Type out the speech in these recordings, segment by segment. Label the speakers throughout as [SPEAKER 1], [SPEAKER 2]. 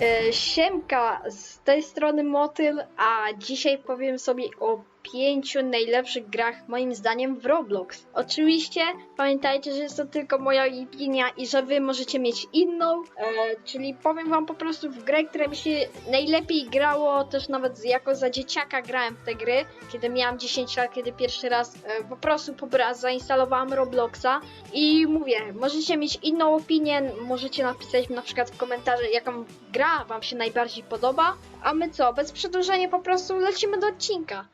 [SPEAKER 1] E, Siemka, z tej strony Motyl, a dzisiaj powiem sobie o pięciu najlepszych grach moim zdaniem w Roblox. Oczywiście pamiętajcie, że jest to tylko moja opinia i że wy możecie mieć inną, e, czyli powiem wam po prostu w grę, która mi się najlepiej grało, też nawet jako za dzieciaka grałem w te gry, kiedy miałam 10 lat, kiedy pierwszy raz e, po prostu po raz zainstalowałam Robloxa i mówię, możecie mieć inną opinię, możecie napisać na przykład w komentarzu, jaką gra wam się najbardziej podoba, a my co, bez przedłużenia po prostu lecimy do odcinka.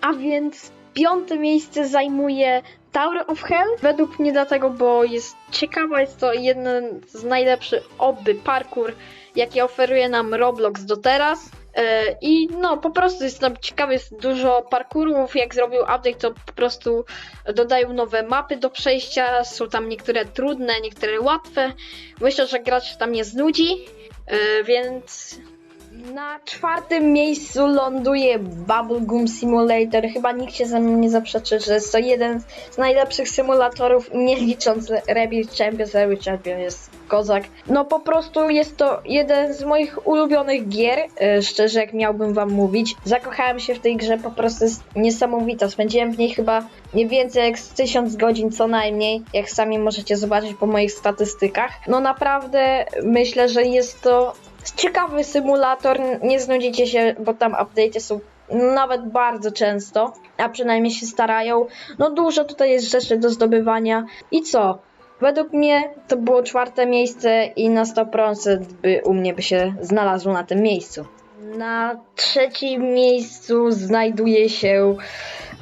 [SPEAKER 1] A więc piąte miejsce zajmuje Tower of Hell. Według mnie dlatego, bo jest ciekawa, jest to jeden z najlepszych oby parkour, jaki oferuje nam Roblox do teraz. E, I no, po prostu jest tam ciekawy, jest dużo parkurów. Jak zrobił update, to po prostu dodają nowe mapy do przejścia. Są tam niektóre trudne, niektóre łatwe. Myślę, że gracz tam nie znudzi, e, więc na czwartym miejscu ląduje Bubblegum Simulator. Chyba nikt się ze mną nie zaprzeczy, że jest to jeden z najlepszych symulatorów, nie licząc Rebel Champions. Rebel Champion jest kozak. No po prostu jest to jeden z moich ulubionych gier, e, szczerze jak miałbym wam mówić. Zakochałem się w tej grze, po prostu jest niesamowita. Spędziłem w niej chyba nie więcej jak z 1000 godzin co najmniej, jak sami możecie zobaczyć po moich statystykach. No naprawdę myślę, że jest to ciekawy symulator, nie znudzicie się, bo tam update'y są nawet bardzo często, a przynajmniej się starają. No dużo tutaj jest rzeczy do zdobywania. I co? Według mnie to było czwarte miejsce i na 100% by u mnie by się znalazło na tym miejscu. Na trzecim miejscu znajduje się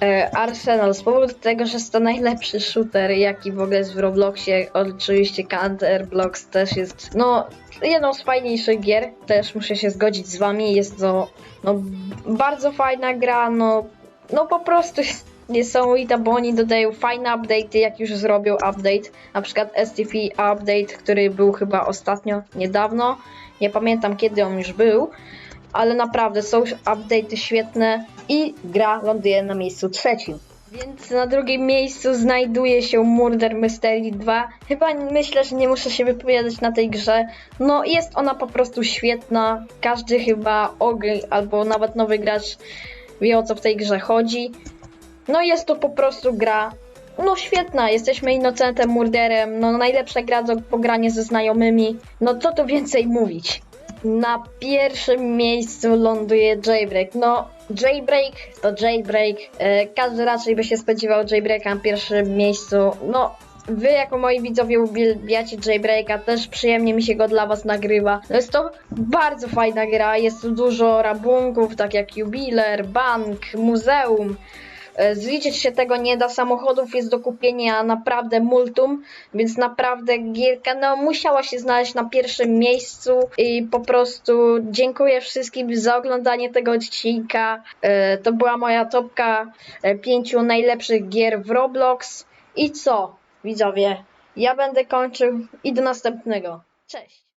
[SPEAKER 1] e, Arsenal z powodu tego, że jest to najlepszy shooter, jaki w ogóle jest w Robloxie. Oczywiście Counter Blocks też jest, no, jedną z fajniejszych gier. Też muszę się zgodzić z wami. Jest to, no, bardzo fajna gra, no, no po prostu jest niesamowita, bo oni dodają fajne update'y, jak już zrobią update. Na przykład STP update, który był chyba ostatnio, niedawno. Nie pamiętam kiedy on już był ale naprawdę są update'y świetne i gra ląduje na miejscu trzecim. Więc na drugim miejscu znajduje się Murder Mystery 2. Chyba myślę, że nie muszę się wypowiadać na tej grze. No jest ona po prostu świetna. Każdy chyba ogry albo nawet nowy gracz wie o co w tej grze chodzi. No jest to po prostu gra no świetna, jesteśmy innocentem, murderem, no najlepsza gra do pogrania ze znajomymi. No co tu więcej mówić? Na pierwszym miejscu ląduje Jailbreak. No, Jailbreak to Jailbreak. E, każdy raczej by się spodziewał Jailbreaka na pierwszym miejscu. No, wy jako moi widzowie uwielbiacie Jailbreaka, też przyjemnie mi się go dla was nagrywa. No jest to bardzo fajna gra, jest tu dużo rabunków, tak jak jubiler, bank, muzeum. E, Zliczyć się tego nie da, samochodów jest do kupienia naprawdę multum, więc naprawdę gierka no, musiała się znaleźć na pierwszym miejscu i po prostu dziękuję wszystkim za oglądanie tego odcinka. E, To była moja topka e, pięciu najlepszych gier w Roblox. I co, widzowie? Ja będę kończył i do następnego. Cześć!